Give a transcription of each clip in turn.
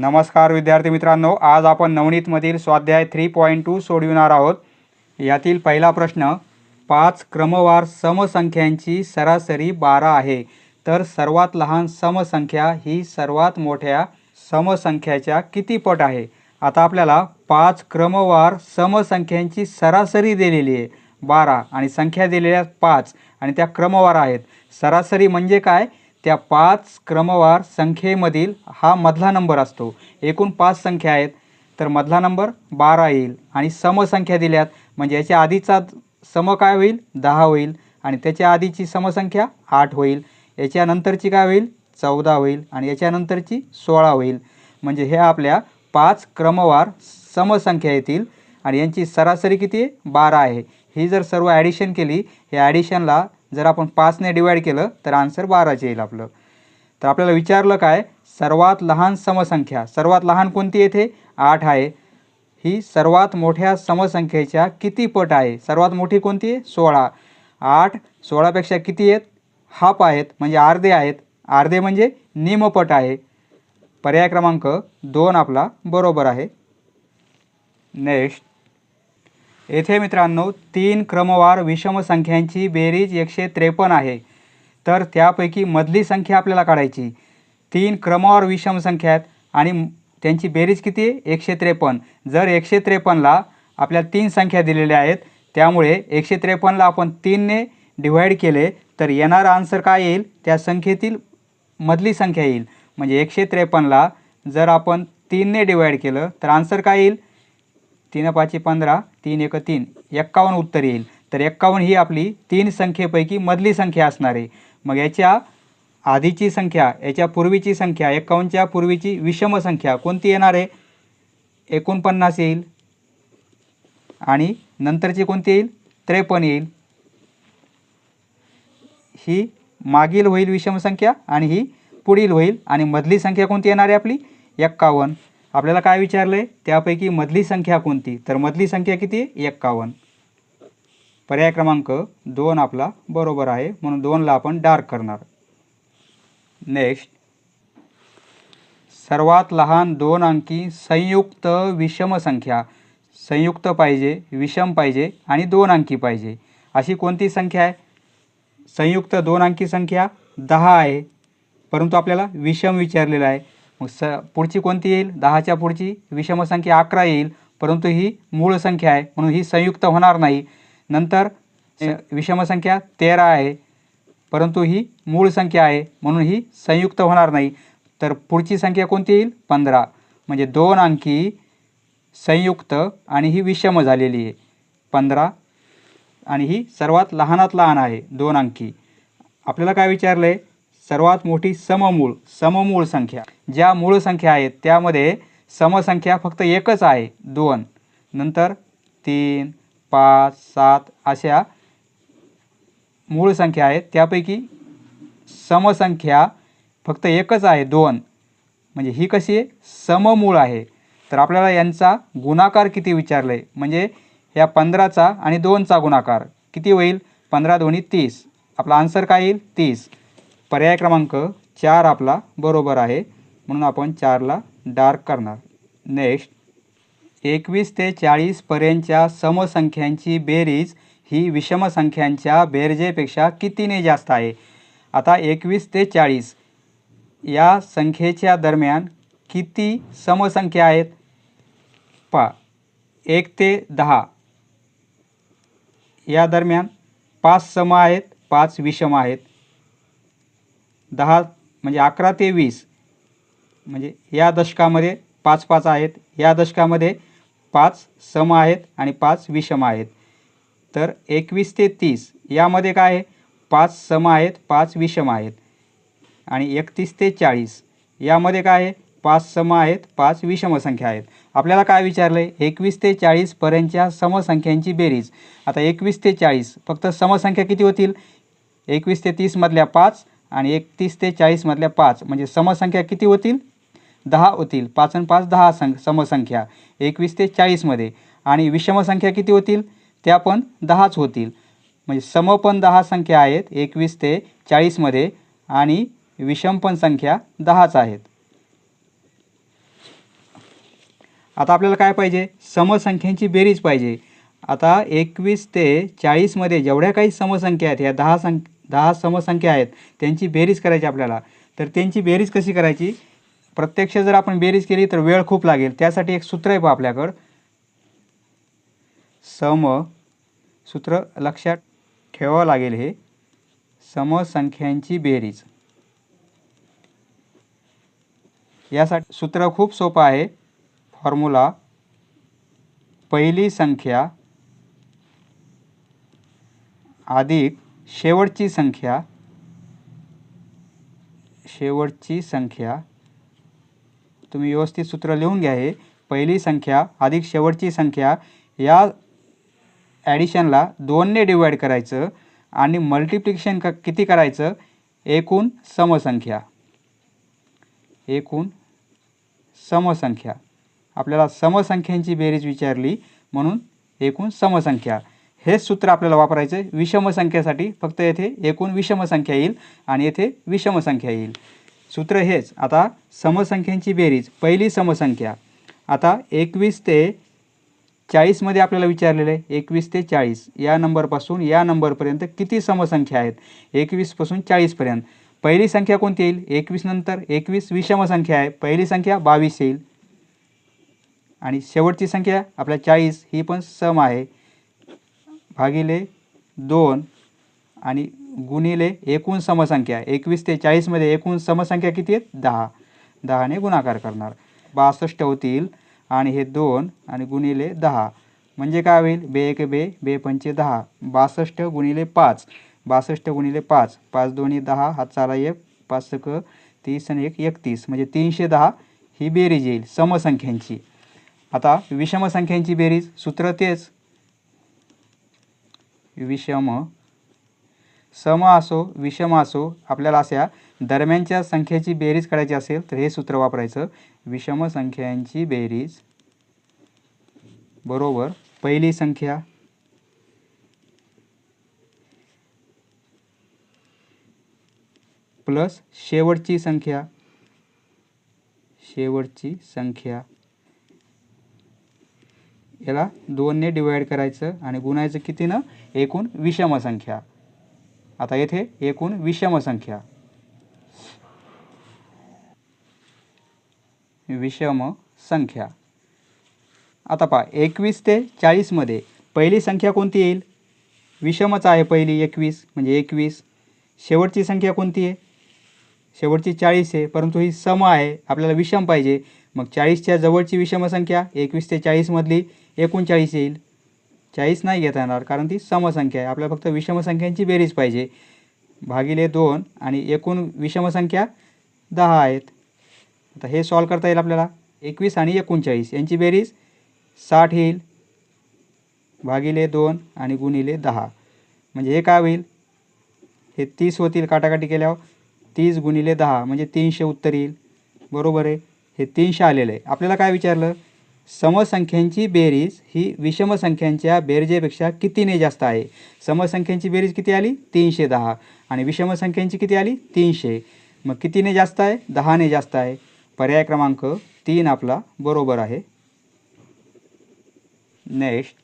नमस्कार विद्यार्थी मित्रांनो आज आपण नवनीतमधील स्वाध्याय थ्री पॉईंट टू सोडविणार आहोत. यातील पहिला प्रश्न पाच क्रमवार समसंख्यांची सरासरी बारा आहे. तर सर्वात लहान समसंख्या ही सर्वात मोठ्या समसंख्याच्या किती पट आहे? आता आपल्याला पाच क्रमवार समसंख्यांची सरासरी दिलेली आहे बारा. आणि संख्या दिलेल्या पाच आणि त्या क्रमवार आहेत. सरासरी म्हणजे काय? त्या पाच क्रमवार संख्येमधील हा मधला नंबर असतो. एकूण पाच संख्या आहेत. तर मधला नंबर बारा येईल आणि समसंख्या दिल्यात. म्हणजे याच्या आधीचा सम काय होईल? दहा होईल. आणि त्याच्या आधीची समसंख्या आठ होईल. याच्यानंतरची काय होईल? चौदा होईल. आणि याच्यानंतरची सोळा होईल. म्हणजे हे आपल्या पाच क्रमवार समसंख्या येतील. आणि यांची सरासरी किती? आहे बारा आहे. ही जर सर्व ॲडिशन केली या ॲडिशनला जर आपण पाचने डिवाईड केलं तर आन्सर बाराचे येईल आपलं. तर आपल्याला विचारलं काय? सर्वात लहान समसंख्या. सर्वात लहान कोणती येथे? आठ आहे. ही सर्वात मोठ्या समसंख्येच्या किती पट आहे? सर्वात मोठी कोणती? आहे सोळा. आठ सोळापेक्षा किती आहेत? हाफ आहेत म्हणजे अर्धे आहेत. अर्धे म्हणजे निमपट आहे. पर्याय क्रमांक दोन आपला बरोबर आहे. नेक्स्ट येथे मित्रांनो तीन क्रमवार विषम संख्यांची बेरीज एकशे त्रेपन्न आहे. तर त्यापैकी मधली संख्या आपल्याला काढायची. तीन क्रमवार विषम संख्या आहेत आणि त्यांची बेरीज किती? आहे एकशे त्रेपन्न. जर एकशे त्रेपन्नला आपल्याला तीन संख्या दिलेल्या आहेत त्यामुळे एकशे त्रेपन्नला आपण तीनने डिव्हाइड केले तर येणारा आन्सर काय येईल? त्या संख्येतील मधली संख्या येईल. म्हणजे एकशे त्रेपन्नला जर आपण तीनने डिवाईड केलं तर आन्सर काय येईल? तीन पाचशे पंधरा तीन एक तीन एक्कावन्न उत्तर येईल. तर एक्कावन्न ही आपली तीन संख्येपैकी मधली संख्या असणार आहे. मग याच्या आधीची संख्या याच्या पूर्वीची संख्या एक्कावन्नच्या पूर्वीची विषम संख्या कोणती येणार आहे? एकोणपन्नास येईल. आणि नंतरची कोणती येईल? त्रेपन्न येईल. ही मागील होईल विषम संख्या आणि ही पुढील होईल. आणि मधली संख्या कोणती येणार आहे आपली? एक्कावन्न. आपल्याला काय विचारले त्यापैकी मधली संख्या कोणती? तर मधली संख्या किती? एक्कावन्न. पर्याय क्रमांक दोन आपला बरोबर आहे. म्हणून दोनला आपण डार्क करणार. नेक्स्ट. सर्वात लहान दोन अंकी संयुक्त विषम संख्या. संयुक्त पाहिजे विषम पाहिजे आणि दोन अंकी पाहिजे. अशी कोणती संख्या आहे? संयुक्त दोन अंकी संख्या दहा आहे. परंतु आपल्याला विषम विचारलेला आहे. मग स पुढची कोणती येईल? दहाच्या पुढची. विषम संख्या अकरा येईल. परंतु ही मूळ संख्या आहे. म्हणून ही संयुक्त होणार नाही. नंतर विषमसंख्या विषम संख्या तेरा आहे. परंतु ही मूळ संख्या आहे. म्हणून ही संयुक्त होणार नाही. तर पुढची संख्या कोणती येईल? पंधरा. म्हणजे दोन अंकी संयुक्त आणि ही विषम झालेली आहे. पंधरा. आणि ही सर्वात लहानात लहान आहे. दोन अंकी. आपल्याला काय विचारलं आहे सर्वात मोठी सममूळ सममूळ संख्या. ज्या मूळ संख्या आहेत त्यामध्ये समसंख्या फक्त एकच आहे दोन. नंतर तीन पाच सात अशा मूळ संख्या आहेत. त्यापैकी समसंख्या फक्त एकच आहे दोन. म्हणजे ही कशी आहे? सममूळ आहे. तर आपल्याला यांचा गुणाकार किती विचारलं आहे म्हणजे या पंधराचा आणि दोनचा गुणाकार. किती होईल? पंधरा दोन्ही तीस. आपला आन्सर काय येईल? तीस. पर्याय क्रमांक चार आपला बरोबर आहे. म्हणून आपण चारला डार्क करणार. नेक्स्ट एकवीस ते चाळीसपर्यंतच्या समसंख्यांची बेरीज ही विषमसंख्यांच्या बेरजेपेक्षा कितीने जास्त आहे? आता एकवीस ते चाळीस या संख्येच्या दरम्यान किती समसंख्या आहेत? पा एक ते दहा. या दरम्यान पाच सम आहेत पाच विषम आहेत. दहा म्हणजे अकरा ते वीस. म्हणजे या दशकामध्ये पाच पाच आहेत. या दशकामध्ये पाच सम आहेत आणि पाच विषम आहेत. तर एकवीस ते तीस यामध्ये काय आहे? पाच सम आहेत पाच विषम आहेत. आणि एकतीस ते चाळीस यामध्ये काय आहे? पाच सम आहेत पाच विषम संख्या आहेत. आपल्याला काय विचारलं आहे एकवीस ते चाळीसपर्यंतच्या समसंख्यांची बेरीज. आता एकवीस ते चाळीस फक्त समसंख्या किती होतील? एकवीस ते तीसमधल्या पाच आणि एकतीस ते चाळीसमधल्या पाच म्हणजे समसंख्या किती होतील? दहा होतील. पाच आणि पाच दहा सं समसंख्या. एकवीस ते चाळीसमध्ये आणि विषमसंख्या किती होतील? त्या पण दहाच होतील. म्हणजे सम पण दहा संख्या आहेत एकवीस ते चाळीसमध्ये आणि विषम पण संख्या दहाच आहेत. आता आपल्याला काय पाहिजे? समसंख्यांची बेरीज पाहिजे. आता एकवीस ते चाळीसमध्ये जेवढ्या काही समसंख्या आहेत ह्या दहा संख्या दहा समसंख्या आहेत त्यांची बेरीज करायची आपल्याला. तर त्यांची बेरीज कशी करायची? प्रत्यक्ष जर आपण बेरीज केली तर वेळ खूप लागेल. त्यासाठी एक सूत्र आहे बा आपल्याकडं. सम सूत्र लक्षात ठेवावं लागेल हे. समसंख्यांची बेरीज. यासाठी सूत्र खूप सोपं आहे. फॉर्म्युला. पहिली संख्या. अधिक शेवटची संख्या शेवटची संख्या तुम्ही व्यवस्थित सूत्र लिहून घ्या हे. पहिली संख्या अधिक शेवटची संख्या या ॲडिशनला दोनने डिवाईड करायचं आणि मल्टिप्लिकेशन क किती करायचं? एकूण समसंख्या. एकूण समसंख्या. आपल्याला समसंख्यांची बेरीज विचारली म्हणून एकूण समसंख्या. हेच सूत्र आपल्याला वापरायचं आहे. विषमसंख्येसाठी फक्त येथे एकूण विषमसंख्या येईल आणि येथे विषमसंख्या येईल. सूत्र हेच. आता समसंख्यांची बेरीज. पहिली समसंख्या. आता एकवीस ते चाळीसमध्ये आपल्याला विचारलेलं आहे. एकवीस ते चाळीस. या नंबरपासून या नंबरपर्यंत किती समसंख्या आहेत? एकवीसपासून चाळीसपर्यंत पहिली संख्या कोणती येईल? एकवीस नंतर एकवीस विषमसंख्या आहे. पहिली संख्या बावीस येईल. आणि शेवटची संख्या आपल्या चाळीस. ही पण सम आहे. भागिले दोन आणि गुणिले एकूण समसंख्या. एकवीस ते चाळीसमध्ये एकूण समसंख्या किती आहेत? दहा. दहाने गुणाकार करणार. बासष्ट होतील आणि हे दोन आणि गुणिले दहा. म्हणजे काय होईल? बे एक बे बे पंचे दहा. बासष्ट गुणिले पाच. बासष्ट गुणिले पाच. पाच दोन्ही दहा हात चाला एक. पाच सक तीस आणि एक एकतीस. म्हणजे तीनशे दहा ही बेरीज येईल समसंख्यांची. आता विषमसंख्यांची बेरीज. सूत्र तेच. विषम. सम असो विषम असो आपल्याला अशा दरम्यानच्या संख्येची बेरीज करायची असेल तर हे सूत्र वापरायचं. विषम संख्यांची बेरीज. बरोबर. पहिली संख्या. प्लस शेवटची संख्या. शेवटची संख्या. याला दोनने डिवाईड करायचं आणि गुणायचं कितीनं? एकूण विषम संख्या. आता येथे एकूण विषम संख्या. विषम संख्या. आता पहा एकवीस ते चाळीसमध्ये पहिली संख्या कोणती येईल? विषमच आहे पहिली एकवीस म्हणजे एकवीस. शेवटची संख्या कोणती आहे? शेवटची चाळीस आहे परंतु ही सम आहे आपल्याला विषम पाहिजे. मग चाळीसच्या जवळची विषम संख्या एकवीस ते चाळीसमधली एकोणचाळीस येईल. चाळीस नाही घेता येणार कारण ती समसंख्या आहे. आपल्याला फक्त विषमसंख्यांची बेरीज पाहिजे. भागिले दोन आणि एकूण विषमसंख्या दहा आहेत. आता हे सॉल्व करता येईल आपल्याला. एकवीस आणि एकोणचाळीस यांची बेरीज साठ येईल. भागिले दोन आणि गुणिले दहा. म्हणजे हे काय होईल? हे तीस होतील काटाकाटी केल्यावर. तीस गुणिले दहा म्हणजे तीनशे उत्तर येईल. बरोबर आहे? हे तीनशे आलेलं आहे. आपल्याला काय विचारलं? समसंख्यांची बेरीज ही विषमसंख्यांच्या बेरजेपेक्षा कितीने जास्त आहे? समसंख्यांची बेरीज किती आली? तीनशे दहा. आणि विषमसंख्यांची किती आली? तीनशे. मग कितीने जास्त आहे? दहाने जास्त आहे. पर्याय क्रमांक तीन आपला बरोबर आहे. नेक्स्ट.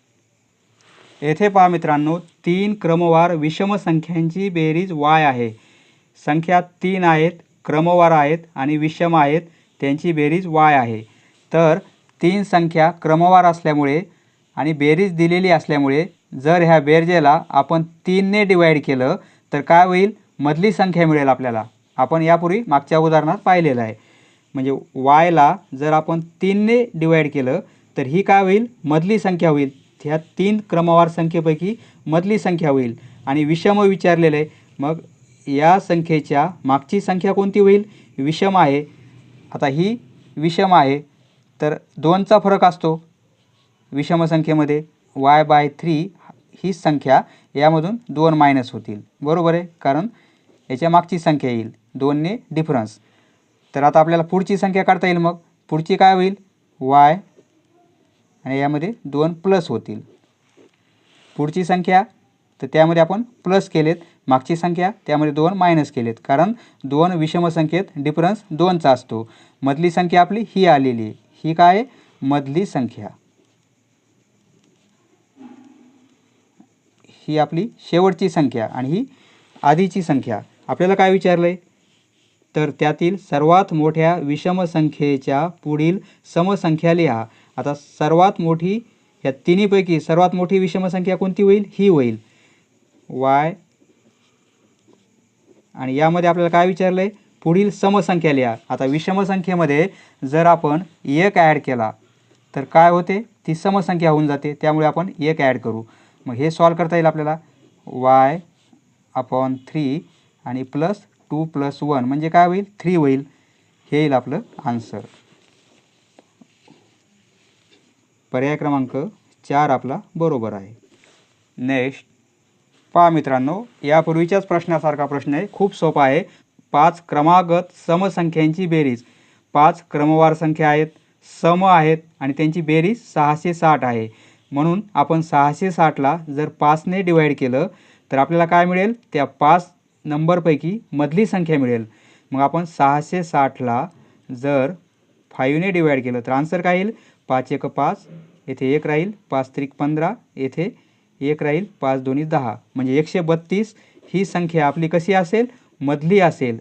येथे पहा मित्रांनो तीन क्रमवार विषमसंख्यांची बेरीज वाय आहे. संख्या तीन आहेत क्रमवार आहेत आणि विषम आहेत त्यांची बेरीज वाय आहे. तर तीन संख्या क्रमवार असल्यामुळे आणि बेरीज दिलेली असल्यामुळे जर ह्या बेरजेला आपण तीनने डिवाईड केलं तर काय होईल? मधली संख्या मिळेल आपल्याला. आपण यापूर्वी मागच्या उदाहरणात पाहिलेलं आहे. म्हणजे वायला जर आपण तीनने डिवाईड केलं तर ही काय होईल? मधली संख्या होईल. ह्या तीन क्रमवार संख्येपैकी मधली संख्या होईल. आणि विषम विचारलेलं आहे. मग या संख्येच्या मागची संख्या कोणती होईल? विषम आहे. आता ही विषम आहे. तर दोनचा फरक असतो. विषम संख्येमध्ये वाय बाय थ्री ही संख्या यामधून दोन मायनस होतील. बरोबर आहे? कारण याच्या मागची संख्या येईल. दोनने डिफरन्स तर आता आपल्याला पुढची संख्या काढता येईल मग. पुढची काय होईल? वाय आणि यामध्ये दोन प्लस होतील. पुढची संख्या तर त्यामध्ये आपण प्लस केलेत. मागची संख्या त्यामध्ये दोन मायनस केलेत. कारण दोन विषम संख्येत डिफरन्स दोनचा असतो. मधली संख्या आपली ही आलेली आहे. ही काय आहे. मधली संख्या. ही आपली शेवटची संख्या आणि ही आधीची संख्या. आपल्याला काय विचारलं आहे तर त्यातील सर्वात मोठ्या विषम संख्येच्या पुढील समसंख्या लिहा. आता सर्वात मोठी या तिन्हीपैकी सर्वात मोठी विषम संख्या कोणती होईल? ही होईल. वाय. आणि यामध्ये आपल्याला काय विचारलं आहे पुढील समसंख्या लिहा आता विषम संख्येमध्ये जर आपण एक ॲड केला तर काय होते? ती समसंख्या होऊन जाते. त्यामुळे आपण एक ॲड करू. मग हे सॉल्व करता येईल आपल्याला. वाय अपॉन थ्री आणि प्लस टू प्लस वन म्हणजे काय होईल? थ्री होईल. हे येईल आपलं आन्सर पर्याय क्रमांक चार आपला बरोबर आहे. नेक्स्ट पहा मित्रांनो यापूर्वीच्याच प्रश्नासारखा प्रश्न आहे. खूप सोपा आहे. पाच क्रमागत समसंख्यांची बेरीज. पाच क्रमवार संख्या आहेत सम आहेत आणि त्यांची बेरीज सहाशे साठ आहे. म्हणून आपण सहाशे साठला जर पाचने डिवाईड केलं तर आपल्याला काय मिळेल? त्या पाच नंबरपैकी मधली संख्या मिळेल. मग आपण सहाशे साठला जर फाईव्हने डिवाईड केलं तर आन्सर काय येईल? पाच एक पाच येथे एक राहील पाच त्रिक पंधरा येथे एक राहील पाच दोन्ही दहा. म्हणजे एकशे बत्तीस ही संख्या आपली कशी असेल? मधली असेल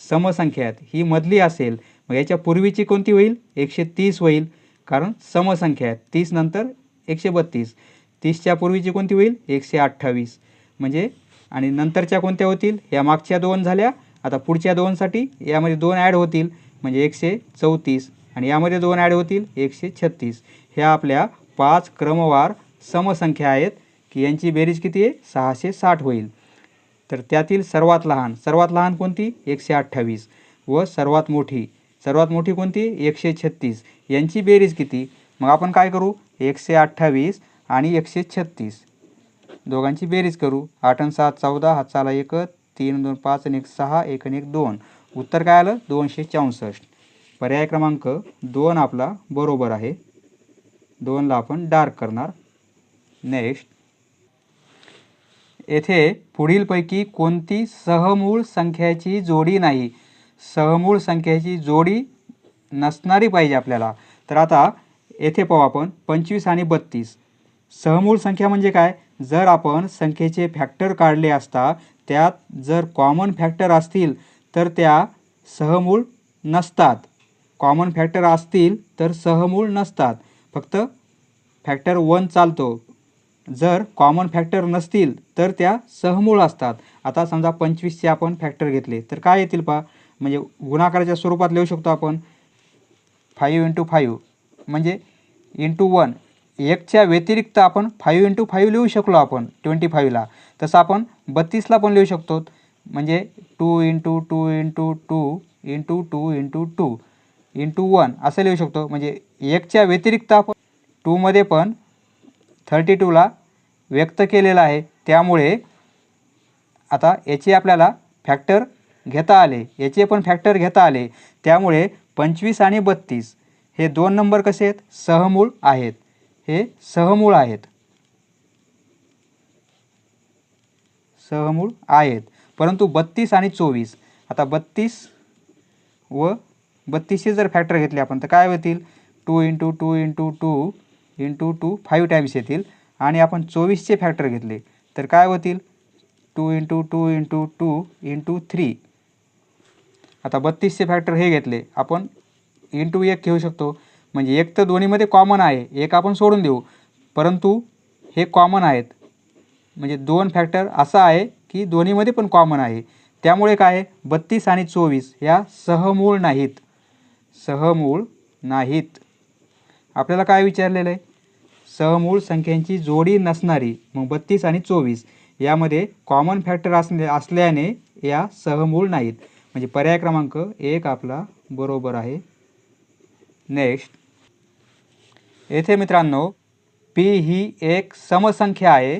समसंख्या आहेत ही मधली असेल मग याच्या पूर्वीची कोणती होईल? एकशे तीस होईल. कारण समसंख्या आहेत तीस नंतर एकशे बत्तीस. तीसच्या पूर्वीची कोणती होईल? एकशे अठ्ठावीस. म्हणजे आणि नंतरच्या कोणत्या होतील? या मागच्या दोन झाल्या. आता पुढच्या दोनसाठी यामध्ये दोन ॲड होतील. म्हणजे एकशे चौतीस. आणि यामध्ये दोन ॲड होतील. एकशे छत्तीस. ह्या आपल्या पाच क्रमवार समसंख्या आहेत की यांची बेरीज किती आहे? सहाशे साठ होईल. तर त्यातील सर्वात लहान सर्वात लहान कोणती? एकशे अठ्ठावीस. व सर्वात मोठी सर्वात मोठी कोणती? एकशे छत्तीस. यांची बेरीज किती? मग आपण काय करू? एकशे अठ्ठावीस आणि एकशे छत्तीस. दोघांची बेरीज करू. आठ आणि सात चौदा. हाताला एक तीन दोन पाच आणि एक सहा एक आणि एक दोन. उत्तर काय आलं? दोनशे चौसष्ट. पर्याय क्रमांक दोन आपला बरोबर आहे. दोनला आपण डार्क करणार. नेक्स्ट. येथे पुढीलपैकी कोणती सहमूळ संख्याची जोडी नाही? सहमूळ संख्याची जोडी नसणारी पाहिजे आपल्याला. तर आता येथे पाहू आपण पंचवीस आणि बत्तीस. सहमूळ संख्या म्हणजे काय? जर आपण संख्येचे फॅक्टर काढले असता त्यात जर कॉमन फॅक्टर असतील तर त्या सहमूळ नसतात. कॉमन फॅक्टर असतील तर सहमूळ नसतात. फक्त फॅक्टर वन चालतो. जर कॉमन फॅक्टर नसतील तर त्या सहमूळ असतात. आता समजा पंचवीसचे आपण फॅक्टर घेतले तर काय येतील पा म्हणजे गुणाकाराच्या स्वरूपात लिहू शकतो आपण. फाईव्ह इंटू फाईव्ह म्हणजे इंटू वन एकच्या व्यतिरिक्त आपण फाईव्ह इंटू फाईव्ह लिहू शकलो आपण ट्वेंटी फाईव्हला तसं आपण बत्तीसला पण लिहू शकतो. म्हणजे two into two into two into two into two into one असं लिहू शकतो. म्हणजे एकच्या व्यतिरिक्त आपण टूमध्ये पण थर्टी टूला व्यक्त केलेला आहे. त्यामुळे आता याचे आपल्याला फॅक्टर घेता आले. याचे पण फॅक्टर घेता आले. त्यामुळे पंचवीस आणि बत्तीस हे दोन नंबर कसे आहेत? सहमूळ आहेत. हे सहमूळ आहेत. सहमूळ आहेत. परंतु बत्तीस आणि चोवीस. आता बत्तीस व बत्तीसचे जर फॅक्टर घेतले आपण तर काय होतील? Two into two into two into two five times येतील. आणि आपण चोवीसचे फॅक्टर घेतले. तर काय होतील? Two into two into two into three आता बत्तीसचे फॅक्टर हे घेतले. आपण इंटू एक घेऊ शकतो. म्हणजे एक तर दोन्हीमध्ये कॉमन आहे. एक आपण सोडून देऊ. परंतु हे कॉमन आहेत. म्हणजे दोन फॅक्टर असा आहे की दोन्हीमध्ये पण कॉमन आहे. त्यामुळे काय? आहे बत्तीस आणि चोवीस ह्या सहमूळ नाहीत. सहमूळ नाहीत. आपल्याला काय विचारलेलं आहे? सहमूळ संख्यांची जोडी नसणारी मग बत्तीस आणि चोवीस यामध्ये कॉमन फॅक्टर असले असल्याने या सहमूळ नाहीत. म्हणजे पर्याय क्रमांक एक आपला बरोबर आहे. नेक्स्ट येथे मित्रांनो पी ही एक समसंख्या आहे.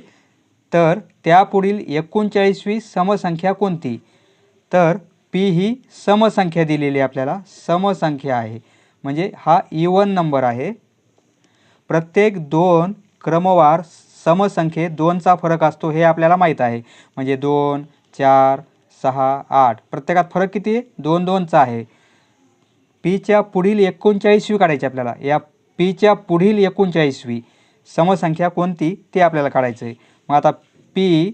तर त्यापुढील एकोणचाळीसवी समसंख्या कोणती? तर पी ही समसंख्या दिलेली आपल्याला समसंख्या आहे. म्हणजे हा e इवन नंबर आहे. प्रत्येक दोन क्रमवार समसंख्येत दोनचा फरक असतो हे आपल्याला माहीत आहे. म्हणजे दोन चार सहा आठ. प्रत्येकात फरक किती आहे? दोन दोनचा आहे. पीच्या पुढील एकोणचाळीसवी काढायची आपल्याला. या पीच्या पुढील एकोणचाळीसवी समसंख्या कोणती? ते आपल्याला काढायचं आहे. मग आता पी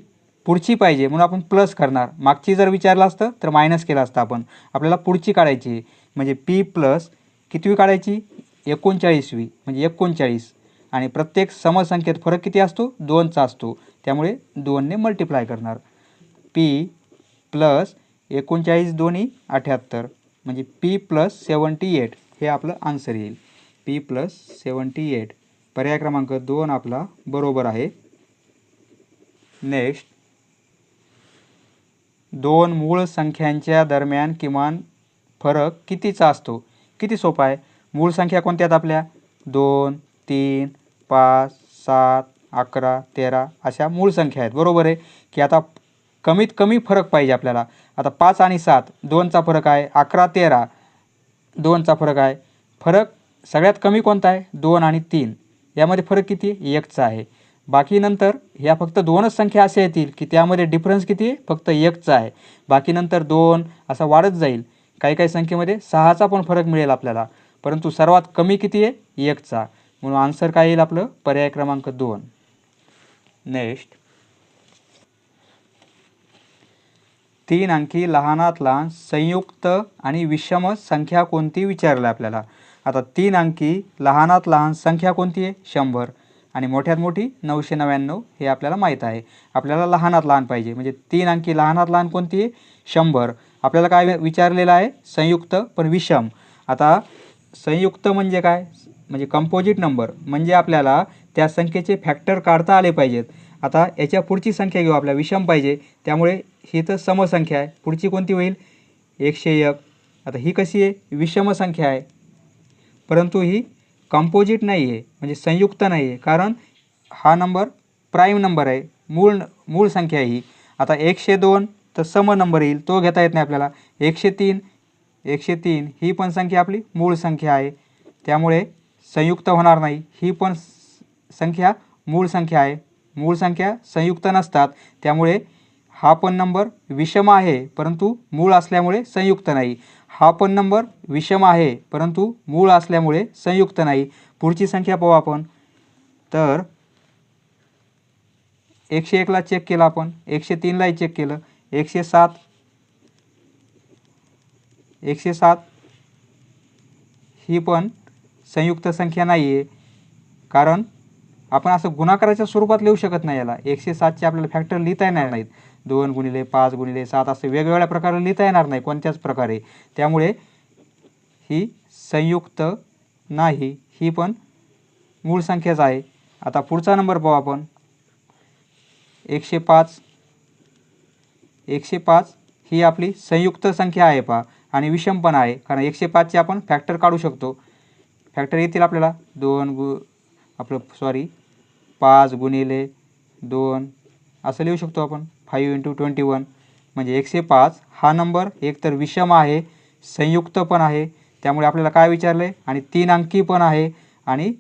पुढची पाहिजे म्हणून आपण प्लस करणार. मागची जर विचारलं असतं तर मायनस केलं असतं आपण. आपल्याला पुढची काढायची आहे. म्हणजे पी प्लस कितवी काढायची? एकोणचाळीसवी. म्हणजे एकोणचाळीस. आणि प्रत्येक समसंख्येत फरक किती असतो? दोनचा असतो. त्यामुळे दोनने मल्टिप्लाय करणार. पी प्लस एकोणचाळीस दोन्ही अठ्याहत्तर. म्हणजे पी प्लस सेवन्टी एट हे आपलं आन्सर येईल. पी प्लस सेवन्टी एट पर्याय क्रमांक दोन आपला बरोबर आहे. नेक्स्ट दोन मूळ संख्यांच्या दरम्यान किमान फरक कितीचा असतो? किती सोपं आहे? मूळ संख्या कोणत्या आहेत आपल्या? दोन तीन पाच सात अकरा तेरा अशा मूळ संख्या आहेत. बरोबर आहे? की आता कमीत कमी फरक पाहिजे आपल्याला. आता पाच आणि सात दोनचा फरक आहे. अकरा तेरा दोनचा फरक आहे. फरक सगळ्यात कमी कोणता आहे? दोन आणि तीन. यामध्ये फरक किती? एकचा आहे. बाकी नंतर ह्या फक्त दोनच संख्या अशा येतील की त्यामध्ये डिफरन्स किती? फक्त एकचा आहे. बाकी नंतर दोन असा वाढत जाईल. काही काही संख्येमध्ये सहाचा पण फरक मिळेल आपल्याला. परंतु सर्वात कमी किती आहे? एकचा. म्हणून आन्सर काय येईल आपलं? पर्याय क्रमांक दोन. नेक्स्ट तीन अंकी लहानात लहान संयुक्त आणि विषम संख्या कोणती विचारलं आहे आपल्याला? आता तीन अंकी लहानात लहान संख्या कोणती आहे? शंभर. आणि मोठ्यात मोठी नऊशे नव्याण्णव हे आपल्याला माहीत आहे. आपल्याला लहानात लहान पाहिजे. म्हणजे तीन अंकी लहानात लहान कोणती आहे? शंभर. आपल्याला काय विचारलेलं आहे? संयुक्त पण विषम. आता संयुक्त म्हणजे काय? म्हणजे कंपोजिट नंबर म्हणजे आपल्याला त्या संख्येचे फॅक्टर काढता आले पाहिजेत. आता याच्या पुढची संख्या घेऊ आपल्या. विषम पाहिजे. त्यामुळे ही तर समसंख्या आहे. पुढची कोणती होईल? एकशे एक. आता ही कशी आहे? विषम संख्या आहे. परंतु ही कंपोजिट नाही आहे म्हणजे संयुक्त नाही आहे कारण हा नंबर प्राईम नंबर आहे. मूळ मूळ संख्या आहे ही. आता एकशे दोन तर सम नंबर येईल. तो घेता येत नाही आपल्याला. एकशे तीन एकशे तीन ही पण संख्या आपली मूळ संख्या आहे. त्यामुळे संयुक्त होणार नाही. ही पण संख्या मूळ संख्या आहे. मूळ संख्या संयुक्त नसतात. त्यामुळे हा पण नंबर विषम आहे परंतु मूळ असल्यामुळे संयुक्त नाही. हा पण नंबर विषम आहे परंतु मूळ असल्यामुळे संयुक्त नाही. पुढची संख्या पाहू आपण. तर एकशे एकला चेक केलं आपण. एकशे तीनलाही चेक केलं. एकशे सात. एकशे सात. ही पण संयुक्त संख्या नाही आहे कारण आपण असं गुणाकाराच्या स्वरूपात लिहू शकत नाही याला. एकशे सातचे आपल्याला फॅक्टर लिहिता येणार नाहीत. दोन गुणिले पाच गुणिले सात असे वेगवेगळ्या प्रकारे लिहिता येणार नाही कोणत्याच प्रकारे. त्यामुळे ही संयुक्त नाही. ही पण मूळ संख्याच आहे. आता पुढचा नंबर पाहू आपण. एकशे पाच. एकशे पाच ही आपली संयुक्त संख्या आहे पहा. आणि विषम पण आहे कारण एकशे पाचचे आपण फॅक्टर काढू शकतो. फॅक्टर येतील आपल्याला दोन गु आपलं सॉरी पाच गुणिले दोन असं लिहू शकतो आपण. फाईव्ह इंटू ट्वेंटी वन म्हणजे एकशे पाच हा नंबर एकतर विषम आहे संयुक्त पण आहे त्यामुळे आपल्याला काय विचारलं? आहे आणि तीन अंकी पण आहे आणि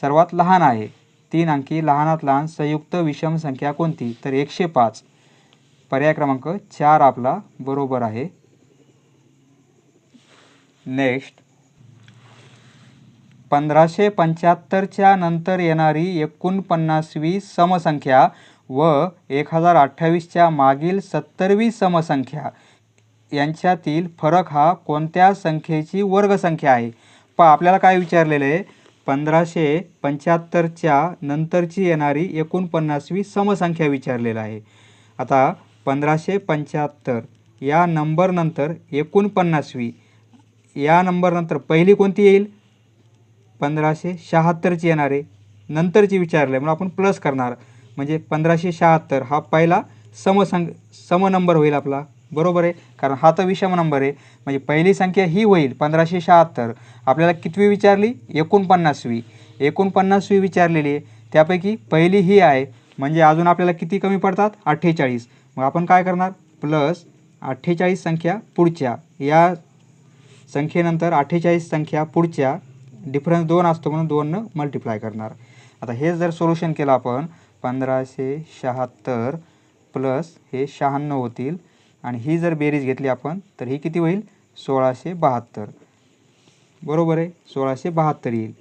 सर्वात लहान आहे. तीन अंकी लहानात लहान संयुक्त विषम संख्या कोणती? तर एकशे पाच. पर्याय क्रमांक चार आपला बरोबर आहे. नेक्स्ट पंधराशे पंच्याहत्तरच्या नंतर येणारी एकोणपन्नासवी समसंख्या व एक हजार अठ्ठावीसच्या मागील सत्तरवी समसंख्या. यांच्यातील फरक हा कोणत्या संख्येची वर्गसंख्या आहे? प आपल्याला काय विचारलेलं? आहे पंधराशे पंच्याहत्तरच्या नंतरची येणारी एकोणपन्नासवी समसंख्या विचारलेलं आहे. आता पंधराशे पंच्याहत्तर. या नंबरनंतर एकोणपन्नासवी या नंबरनंतर पहिली कोणती येईल? पंधराशे शहात्तरची येणार. आहे नंतरची विचारलं आहे म्हणून आपण प्लस करणार. म्हणजे पंधराशे शहात्तर हा पहिला समसंग सम नंबर होईल आपला. बरोबर आहे? कारण हा तर विषम नंबर आहे. म्हणजे पहिली संख्या ही होईल पंधराशे शहात्तर. आपल्याला कितवी विचारली? एकोणपन्नासवी एकोणपन्नासवी विचारलेली आहे. त्यापैकी पहिली ही आहे. म्हणजे अजून आपल्याला किती कमी पडतात? अठ्ठेचाळीस. मग आपण काय करणार? प्लस अठ्ठेचाळीस संख्या पुढच्या. या संख्येनंतर अठ्ठेचाळीस संख्या पुढच्या. डिफरन्स दोन असतो म्हणून दोननं मल्टिप्लाय करणार. आता हे जर सोल्युशन केलं आपण पंधराशे शहात्तर प्लस हे शहाण्णव होतील. आणि ही जर बेरीज घेतली आपण तर ही किती होईल? सोळाशे बहात्तर. बरोबर आहे? सोळाशे बहात्तर येईल.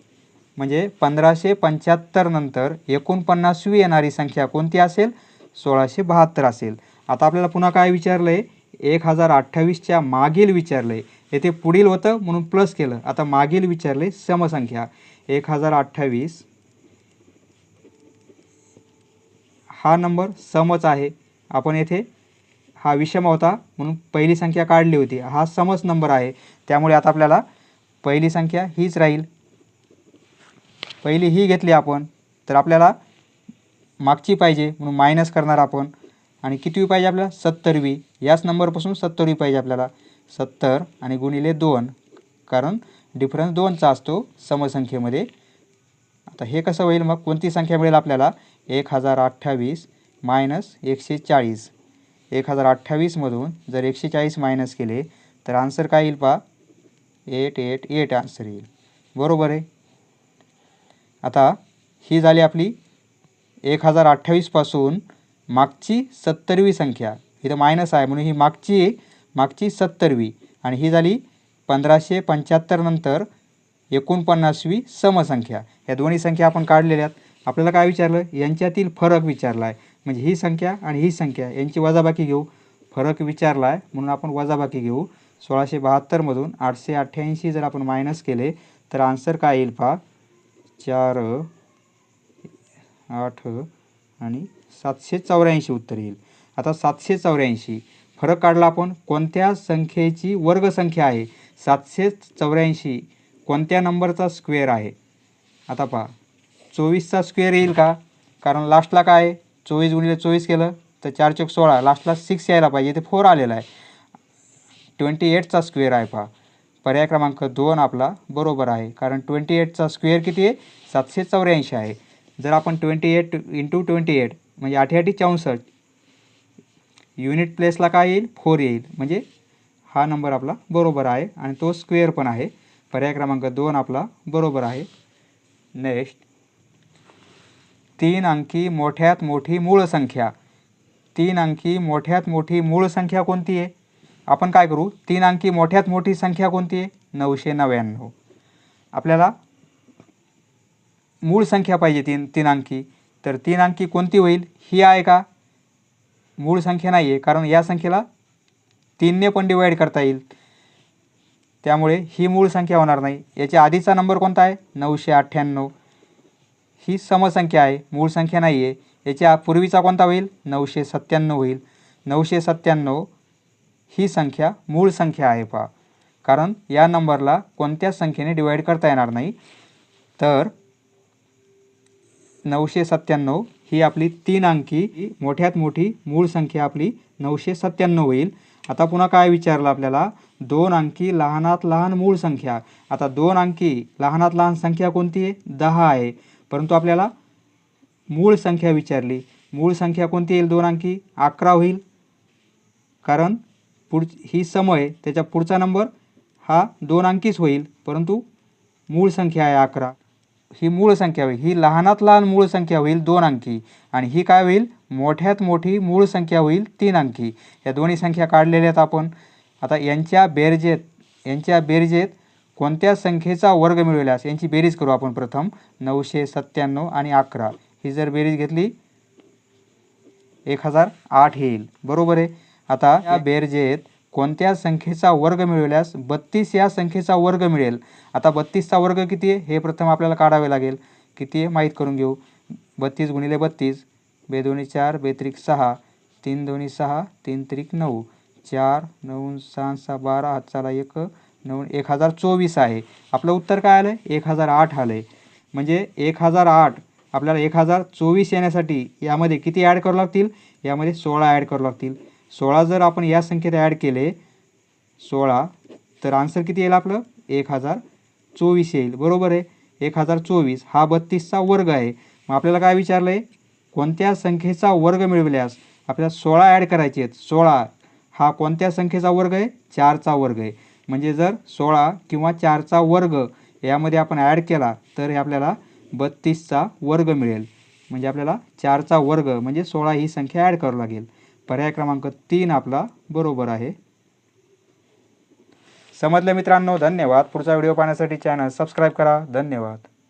म्हणजे पंधराशे पंच्याहत्तर नंतर एकोणपन्नासवी येणारी संख्या कोणती असेल? सोळाशे बहात्तर असेल. आता आपल्याला पुन्हा काय विचारलं आहे एक हजार अठ्ठावीसच्या मागील विचारलं आहे येथे पुढील होतं म्हणून प्लस केलं. आता मागील विचारले समसंख्या. एक हजार अठ्ठावीस. हा नंबर समच आहे. आपण येथे हा विषम होता म्हणून पहिली संख्या काढली होती. हा समच नंबर आहे. त्यामुळे आता आपल्याला पहिली संख्या हीच राहील. पहिली ही घेतली आपण. तर आपल्याला मागची पाहिजे म्हणून मायनस करणार आपण. आणि कितवी पाहिजे आपल्याला? सत्तरवी याच नंबरपासून सत्तरवी पाहिजे आपल्याला. सत्तर आणि गुणिले दोन कारण डिफरन्स दोनचा असतो समसंख्येमध्ये. आता हे कसं होईल? मग कोणती संख्या मिळेल आपल्याला? एक हजार अठ्ठावीस मायनस एकशे चाळीस. एक हजार अठ्ठावीसमधून जर एकशे चाळीस मायनस केले तर आन्सर काय येईल पहा? एट एट एट आन्सर येईल. बरोबर आहे? आता ही झाली आपली एक हजार अठ्ठावीसपासून मागची सत्तरवी संख्या. इथं मायनस आहे म्हणून ही मागची मागची सत्तरवी. आणि ही झाली पंधराशे पंच्याहत्तर नंतर एकोणपन्नासवी समसंख्या. या दोन्ही संख्या आपण काढलेल्या आहेत आपल्याला काय विचारलं? यांच्यातील फरक विचारला आहे म्हणजे ही संख्या आणि ही संख्या. यांची वजाबाकी घेऊ. फरक विचारला आहे म्हणून आपण वजाबाकी घेऊ. सोळाशे बहात्तरमधून आठशे अठ्ठ्याऐंशी जर आपण मायनस केले तर आन्सर काय येईल पहा? चार आठ आणि सातशे चौऱ्याऐंशी उत्तर येईल. आता सातशे चौऱ्याऐंशी. फरक काढला आपण. कोणत्या संख्येची वर्गसंख्या आहे? सातशे चौऱ्याऐंशी कोणत्या नंबरचा स्क्वेअर आहे? आता पहा. चोवीसचा स्क्वेअर येईल का? कारण लास्टला काय आहे? चोवीस गुणिले चोवीस केलं तर चार चौक सोळा. लास्टला सिक्स यायला पाहिजे. ते फोर आलेला आहे. ट्वेंटी एटचा स्क्वेअर आहे पहा. पर्याय क्रमांक दोन आपला बरोबर आहे. कारण ट्वेंटी एटचा स्क्वेअर किती आहे? सातशे चौऱ्याऐंशी आहे. जर आपण twenty eight into twenty eight म्हणजे आठी चौसष्ट. युनिट प्लेसला काय येईल? फोर येईल. म्हणजे हा नंबर आपला बरोबर आहे आणि तो स्क्वेअर पण आहे. पर्याय क्रमांक दोन आपला बरोबर आहे. नेक्स्ट तीन अंकी मोठ्यात मोठी मूळ संख्या. तीन अंकी मोठ्यात मोठी मूळ संख्या कोणती आहे? आपण काय करू? तीन अंकी मोठ्यात मोठी संख्या कोणती आहे? नऊशे नव्याण्णव. आपल्याला मूळ संख्या पाहिजे तीन तीन अंकी. तर तीन अंकी कोणती होईल? ही आहे का? मूळ संख्या नाही आहे कारण या संख्येला तीनने पण डिवाईड करता येईल. त्यामुळे ही मूळ संख्या होणार नाही. याच्या आधीचा नंबर कोणता आहे? नऊशे अठ्ठ्याण्णव. ही समसंख्या आहे मूळ संख्या नाही आहे याच्या पूर्वीचा कोणता होईल? नऊशे सत्त्याण्णव होईल. नऊशे सत्त्याण्णव ही संख्या मूळ संख्या आहे पहा. कारण या नंबरला कोणत्याच संख्येने डिवाईड करता येणार नाही. तर नऊशे सत्त्याण्णव ही आपली तीन अंकी. मोठ्यात मोठी मूळ संख्या आपली नऊशे सत्त्याण्णव होईल आता पुन्हा काय विचारलं आपल्याला? दोन अंकी लहानात लहान मूळ संख्या. आता दोन अंकी लहानात लहान संख्या कोणती आहे? दहा आहे. परंतु आपल्याला मूळ संख्या विचारली. मूळ संख्या कोणती येईल दोन अंकी? अकरा होईल. कारण पुढ ही सम आहे. त्याच्या पुढचा नंबर हा दोन अंकीच होईल. परंतु मूळ संख्या आहे अकरा. ही मूळ संख्या होईल. ही लहानात लहान मूळ संख्या होईल दोन अंकी. आणि ही काय होईल? मोठ्यात मोठी मूळ संख्या होईल तीन अंकी. या दोन्ही संख्या काढलेल्या आहेत आपण. आता यांच्या बेरजेत यांच्या बेरजेत कोणत्या संख्येचा वर्ग मिळवल्यास? यांची बेरीज करू आपण प्रथम. नऊशे सत्त्याण्णव आणि अकरा. ही जर बेरीज घेतली एक हजार आठ येईल. बरोबर आहे? आता या बेरजेत कोणत्या संख्येचा वर्ग मिळवल्यास बत्तीस या संख्येचा वर्ग मिळेल? आता बत्तीसचा वर्ग किती आहे? हे प्रथम आपल्याला काढावे लागेल. किती आहे? माहीत करून घेऊ. बत्तीस गुणिले बत्तीस बेदोनी चार बेत्रिक सहा तीन दोन्ही सहा तीन त्रिक नऊ. चार नऊ सहा सहा बारा हातचाला एक नऊ एक हजार चोवीस आहे. आपलं उत्तर काय आलं आहे एक हजार आठ आलं आहे म्हणजे एक हजार आठ आपल्याला एक हजार चोवीस येण्यासाठी यामध्ये किती ॲड करावं लागतील? यामध्ये सोळा ॲड करावं लागतील. सोळा जर आपण या संख्येत ॲड केले सोळा तर आन्सर किती येईल आपलं? एक हजार चोवीस येईल. बरोबर आहे? एक हजार चोवीस. हा बत्तीसचा वर्ग आहे. मग आपल्याला काय विचारलं आहे कोणत्या संख्येचा वर्ग मिळवल्यास आपल्याला सोळा ॲड करायचे आहेत? सोळा. हा कोणत्या संख्येचा वर्ग आहे? चारचा वर्ग आहे. म्हणजे जर सोळा किंवा चारचा वर्ग यामध्ये आपण ॲड केला तर हे आपल्याला बत्तीसचा वर्ग मिळेल. म्हणजे आपल्याला चारचा वर्ग म्हणजे सोळा ही संख्या ॲड करावं लागेल. पर्याय क्रमांक तीन आपला बरोबर आहे. समजलं मित्रांनो? धन्यवाद. पुढचा व्हिडिओ पाहण्यासाठी चॅनल सबस्क्राईब करा. धन्यवाद.